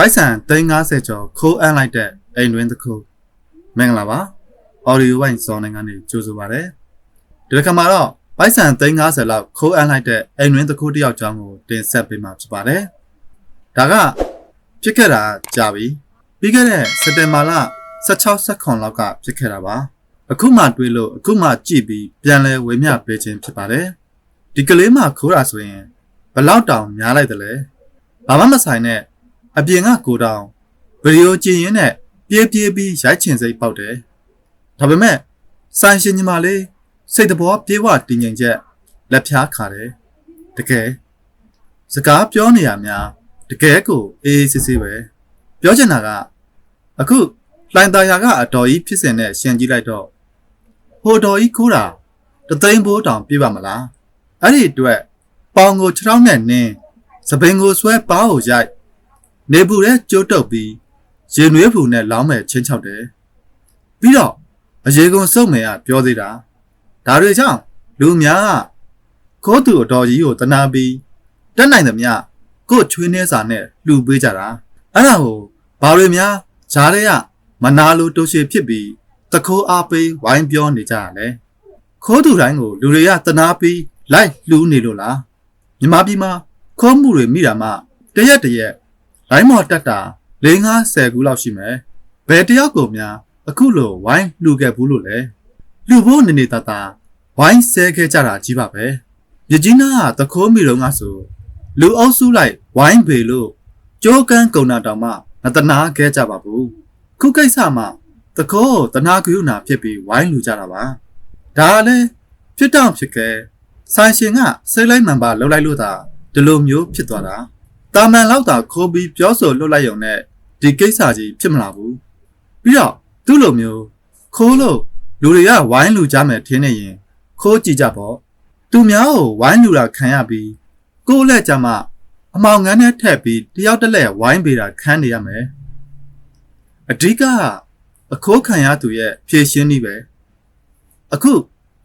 ပိုက်ဆန်350ကျော်ခိုးအပ်လိုက်တဲ့အိမ်တွင်တစ်ခုမင်္ဂလာပါ audio wine စောင်းနိုင်ငံနေကြိုဆိုပါရစေဒီတစ်ခါမှာတော့ပိုက်ဆန်350လောက်ခိုးအပ်လိုက်တဲ့အိမ်တွင်တစ်ခုတစ်ယောက်ကြောင်းကိုတင်ဆက်ပေးမှာဖြစ်ပါတယ်ဒါကဖြစ်ခဲ့တာကြာပြီပြီးခဲ့တဲ့စက်တင်ဘာလ16ဆက်ခွန်လောက်ကဖြစ်ခဲ့တာပါအခုမှတွေးလို့အခုမှကြည့်ပြီးပြန်လဲဝေမျှပေးခြင်းဖြစ်ပါတယ်ဒီကလေးမှခိုးတာဆိုရင်ဘလောက်တောင်များလိုက်တယ်လဲဘာမှမဆိုင်နဲ့ အပြင်ကကိုတောင်ဗီဒီယိုကြည့်ရင်းနဲ့ပြေးပြေးပြီးရိုက်ချင်စိတ်ပေါက်တယ်ဒါပေမဲ့ဆိုင်ရှင်ညီမလေးစိတ်တဘောပြေးဝတည်ငြိမ်ချက်လက်ဖြားခါတယ်တကယ်စကားပြောနေရများတကယ်ကိုအေးအေးဆေးဆေးပဲပြောချင်တာကအခုလိုင်တာယာကအတော်ကြီးဖြစ်စင်နဲ့ရှင်ကြည့်လိုက်တော့ဟိုတော်ကြီးခိုးတာတသိန်းဘိုးတောင်ပြပါမလားအဲ့ဒီအတွက်ပေါင်ကိုခြေထောက်နဲ့နင်းစပင်ကိုဆွဲပါးကိုရိုက် နေပူတဲ့ကြိုးတုပ်ပြီးရင်နွေးဖူနဲ့လောင်းမဲ့ချင်းချောက်တယ်ပြီးတော့အရေကုန်စုပ်မယ်ကပြောသေးတာဒါတွေကြောင့်လူများကခိုးသူအတော်ကြီးကိုတနာပြီးတက်နိုင်သမျှကို့ချွေးနှဲစာနဲ့လှူပေးကြတာအဲ့ဒါကိုဘာတွေများဈားတွေကမနာလိုတိုးရှည်ဖြစ်ပြီးတခိုးအားပေးဝိုင်းပြောနေကြရလဲခိုးသူတိုင်းကိုလူတွေကတနာပြီးလိုက်လှူနေလို့လားမြမပြည်မှာခိုးမှုတွေမိတာမှတရက်တရက် လိုင်းမော်တက်တာ၄50ခုလောက်ရှိမယ်ဘယ်တယောက်ကိုများအခုလိုဝိုင်းလှူခဲ့ဘူးလို့လဲလှူဖို့နေနေတတာဝိုင်းဆဲခဲ့ကြတာကြီးပါပဲမြကြီးနားကတခိုးမိတော့ငါဆိုလူအုပ်စုလိုက်ဝိုင်းပေလို့ကြိုးကန်းကုံနာတောင်မှမတနာခဲ့ကြပါဘူးခုကိစ္စမှတခိုးတနာကယူနာဖြစ်ပြီးဝိုင်းလူကြတာပါဒါလည်းဖြစ်တော့ဖြစ်ခဲ့ဆိုင်ရှင်ကစိတ်လိုက်မှန်ပါလှုပ်လိုက်လို့သာဒီလိုမျိုးဖြစ်သွားတာ တာမန်လောက်သာခိုးပြီးပြောဆိုလွတ်လိုက်ရုံနဲ့ဒီကိစ္စကြီးဖြစ်မလာဘူးပြီးတော့သူ့လိုမျိုးခိုးလို့လူတွေကဝိုင်းလူကြမယ်ထင်နေရင်ခိုးကြည့်ကြပေါ့သူများကိုဝိုင်းလူတာခံရပြီးကိုယ့်လက်ကြမှာအမောင်ငန်းနဲ့ထက်ပြီးတယောက်တစ်လက်ဝိုင်းပေးတာခံနေရမယ်အဓိကအခိုးခံရသူရဲ့ဖြည့်ရှင်းနည်းပဲအခု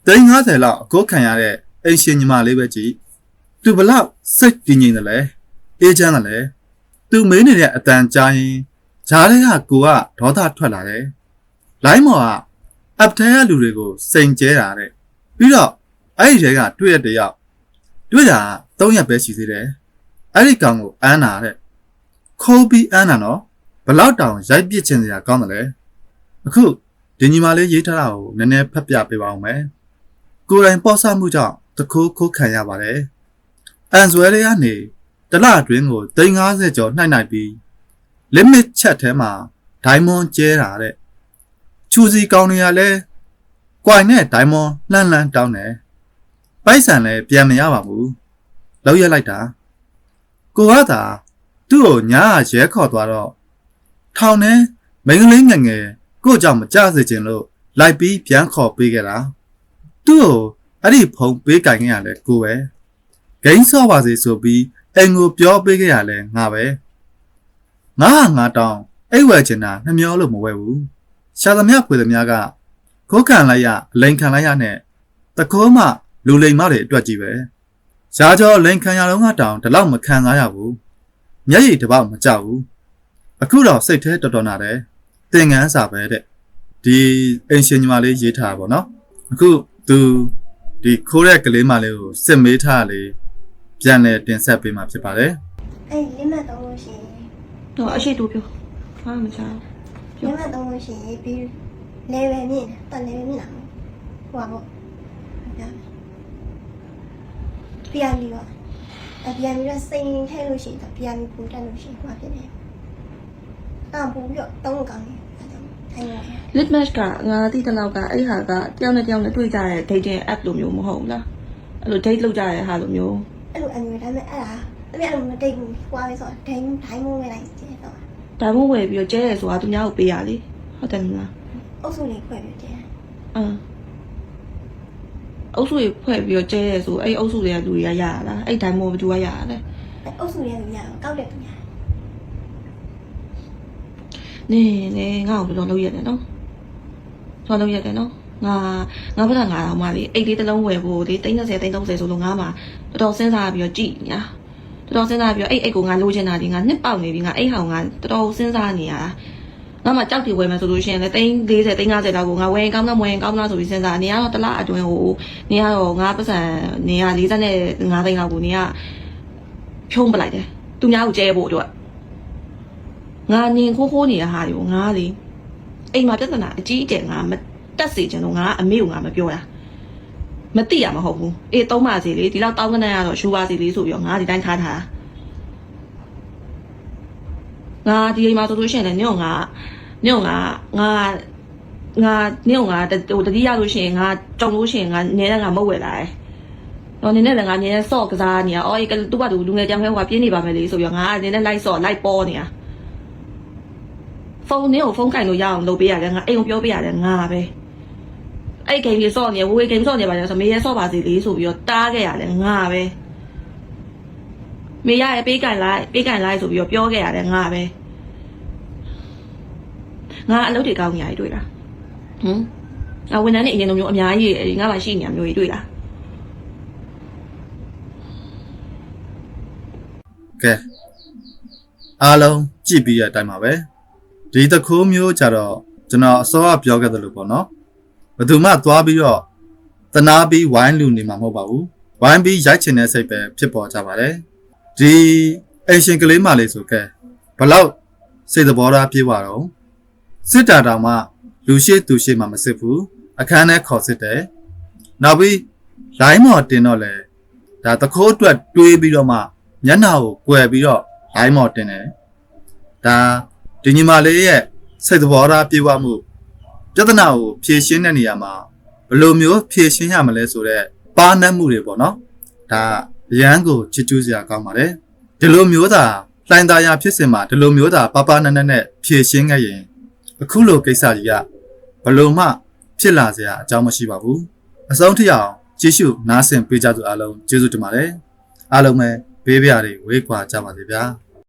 350လောက်အခိုးခံရတဲ့အိမ်ရှင်ညီမလေးပဲကြည့်သူဘလောက်စိတ်တည်ငြိမ်တယ်လဲ အေးချမ်းတယ်လဲသူမေးနေတဲ့အတန်ကြားရင်ဈားတွေကကိုကဒေါသထွက်လာတယ်လိုင်းမော်ကအပ်ထဲကလူတွေကိုစိန်ကျဲတာတဲ့ပြီးတော့အဲ့ဒီတဲကတွေ့ရတဲ့ရောက်တွေ့တာ3ရက်ပဲရှိသေးတယ်အဲ့ဒီကောင်ကိုအမ်းတာတဲ့ခိုးပြီးအမ်းတာနော်ဘလောက်တောင်ရိုက်ပစ်ချင်စရာကောင်းတယ်လေအခုဒီညီမလေးရေးထားတာကိုနည်းနည်းဖတ်ပြပေးပါဦးမယ်ကိုယ်တိုင်ပေါ့ဆမှုကြောင့်တခိုးခိုးခံရပါတယ်အန်ဇွဲလေးကနေ တလအတွင်းကို350ကျော်နှိုက်နိုင်ပြီး limit ချက်ထဲမှာ diamond ကျဲတာတဲ့ချူစီကောင်းနေရလဲကွိုင်နဲ့ diamond လှမ်းလှမ်းတောင်းတယ်ပိုက်ဆံလည်းပြန်မရပါဘူးလောက်ရက်လိုက်တာကိုကသာသူ့ကိုညာရဲခေါ်သွားတော့ထောင်ထဲမိန်းကလေးငယ်ငယ်ကို့ကြောင့်မကြစေချင်လို့လိုက်ပြီးပြန်ခေါ်ပေးခဲ့တာသူ့ကိုအဲ့ဒီဖုံပေးကင်ခဲ့ရလဲကိုပဲဂိမ်းဆော့ပါစေဆိုပြီး အိမ်ကိုပြောပေးခဲ့ရလဲငါပဲငါဟာငါတောင်းအိတ်ဝဲချင်တာနှမျောလို့မဝဲဘူးရှာသမျှဖွေသမျှကခိုးခံလိုက်ရအလိန်ခံလိုက်ရနဲ့တကောမှလူလိမ်မတွေအတွက်ကြီးပဲရှားကျော်လိန်ခံရတော့ကတောင်ဒီလောက်မခံစားရဘူးမျက်ရည်တစ်ပေါက်မကြောက်ဘူးအခုတော့စိတ်แท้တော်တော်နာတယ်သင်ငန်းစာပဲတဲ့ဒီအင်ရှင်ညီမလေးရေးထားပါတော့အခုသူဒီခိုးတဲ့ကလေးမလေးကိုစစ်မေးထားလေ ပြန်လဲတင်ဆက်ပေးမှာဖြစ်ပါတယ်အဲ့လက်မှတ်သုံးလို့ရှိရင်တော့အရှိတူပြောဘာမှမချားလက်မှတ်သုံးလို့ရှိရင်ပြီး level မြင့်တယ်တက် level မြင့်လာမှာဟိုပါပေါ့ပြန်ပြီးတော့အပြန်ပြီးတော့စိန်ထည့်လို့ရှိရင်ပြန်ပြီးပူတက်လို့ရှိရင်ဟိုပါဖြစ်နေတောင်ပူပြီးတော့သုံးကောင်းနေအဲ့ဒါထိုင်နေလစ်မတ်ကငါသိတဲ့လောက်ကအဲ့ဟာကတယောက်နဲ့တယောက်နဲ့တွေ့ကြတဲ့ dating app လိုမျိုးမဟုတ်ဘူးလားအဲ့လို date လုပ်ကြတဲ့ဟာလိုမျိုး အဲ့လိုအမျိုးဒါပေမဲ့အဲ့ဒါတပြက်လို့မတိတ်ဘူးဟွာပဲဆိုတော့ဒိုင်းဒိုင်းမိုးပဲလိုက်ကျဲတော့ဒါမှမဟုတ်ဝယ်ပြီးတော့ကျဲရဲဆိုတာသူများကိုပေးရလေဟုတ်တယ်မလားအုပ်စုလေးခွဲပြီးကျဲအင်းအုပ်စုတွေဖွဲ့ပြီးတော့ကျဲရဲဆိုအဲ့အုပ်စုတွေကလူတွေကရရလားအဲ့တိုင်းမို့ဘယ်သူကရရလဲအုပ်စုလေးကညာကောက်တဲ့သူညာနင်းနေငါ့ကိုဘယ်လိုလုပ်ရတယ်နော်ဆောလုပ်ရတယ်နော်ငါငါဘက်ကငါတော့မှလေအိတ်လေးတစ်လုံးဝယ်ဖို့လေ30 30ဆိုလို့ငါမှ တော်တော်စဉ်းစားပြီးတော့ကြည်ညာတတော်တော်စဉ်းစားပြီးတော့အဲ့အိတ်ကိုငါလိုချင်တာဒီငါနှစ်ပေါက်နေပြီငါအဲ့ဟောင်ငါတော်တော်စဉ်းစားနေရတာငါမှကြောက်တီဝယ်မယ်ဆိုလို့ရှိရင်လည်း340 350လောက်ကိုငါဝယ်ရင်ကောင်းလားမဝယ်ရင်ကောင်းလားဆိုပြီးစဉ်းစားနေရတော့တစ်လအတွင်းကိုနေရတော့ငါပတ်စံနေရ45သိန်းလောက်ကိုနေရဖြုံးပလိုက်တယ်သူများကိုကျဲဖို့အတွက်ငါနင်ခိုးခိုးနေတဲ့ဟာတွေကိုငါလေအိမ်မှာပြဿနာအကြီးအကျယ်ငါမတက်စေချင်လို့ငါအမေကိုငါမပြောတာ မသိရမဟုတ်ဘူးအေးသုံးပါစီလေဒီလောက်တောင်းကနန်းရတော့ရှူပါစီလေးဆိုပြီးတော့ငါဒီတိုင်းထားထားတာငါဒီအိမ်မှာဆိုလို့ရှိရင်လည်းညော့ငါညော့ငါငါငါညော့ငါဟိုတတိယလို့ရှိရင်ငါကြုံလို့ရှိရင်ငါနည်းနည်းငါမဟုတ်ဝယ်လာတယ်တော့နည်းနည်းလည်းငါနည်းနည်းစော့ကစားနေရအော်အေးကတူပါတူလူငယ်ကြောင်ခဲဟိုကပြင်းနေပါမယ်လေဆိုပြီးတော့ငါနည်းနည်းလိုက်စော့လိုက်ပေါ်နေတာဖုန်းနဲ့ကိုဖုန်းကင်လို့ရအောင်လုပ်ပေးရတယ်ငါအိမ်ကိုပြောပေးရတယ်ငါပဲ အဲ့ဂိမ်းကြီးစော့နေဝေဝေဂိမ်းစော့နေပါလေဆိုမေရဲစော့ပါစီလေးဆိုပြီးတော့တားခဲ့ရတယ်ငါပဲမေရရဲ့ပေးကန်လိုက်ပေးကန်လိုက်ဆိုပြီးတော့ပြောခဲ့ရတယ်ငါပဲငါအလုပ်တွေကောင်းနေရတယ်တွေ့လားဟမ်အဝန်ထမ်းနေအရင်လိုမျိုးအများကြီးငါမှရှိနေရမျိုးကြီးတွေ့လားကဲအားလုံးကြည့်ပြီးရတဲ့အတိုင်းပါပဲဒီတခိုးမျိုးကြတော့ကျွန်တော်အစောကပြောခဲ့သလိုပေါ့နော် ဘယ်သူမှသွားပြီးတော့တနာပြီးဝိုင်းလူနေမှာမဟုတ်ပါဘူးဝိုင်းပြီးရိုက်ချင်တဲ့စိတ်ပဲဖြစ်ပေါ်ကြပါတယ်ဒီအရှင်ကလေးမလေးဆိုကဲဘလောက်စိတ်သဘောထားပြေးပါတော့စစ်တာတောင်မှလူရှိသူရှိမှမစစ်ဘူးအခန်းထဲခေါ်စစ်တယ်နောက်ပြီးလိုင်းမော်တင်တော့လေဒါတခိုးအတွက်တွေးပြီးတော့မှမျက်နှာကိုကွယ်ပြီးတော့လိုင်းမော်တင်တယ်ဒါဒီညီမလေးရဲ့စိတ်သဘောထားပြေဝမှု ပြဿနာကိုဖြေရှင်းတဲ့နေရာမှာဘယ်လိုမျိုးဖြေရှင်းရမလဲဆိုတော့ပါနတ်မှုတွေပေါ့နော်ဒါရန်ကိုချစ်ကျူးစရာကောင်းပါတယ်ဒီလိုမျိုးသာလှိုင်းသားရဖြစ်စင်မှာဒီလိုမျိုးသာပပနက်နက်နဲ့ဖြေရှင်းခဲ့ရင်အခုလိုကိစ္စကြီးကဘယ်လိုမှဖြစ်လာစရာအကြောင်းမရှိပါဘူးအဆုံးထိအောင်ကြည့်ရှုနားဆင်ပေးကြသူအားလုံးကျေးဇူးတင်ပါတယ်အားလုံးပဲဘေးပြားတွေဝေးကွာကြပါစေဗျာ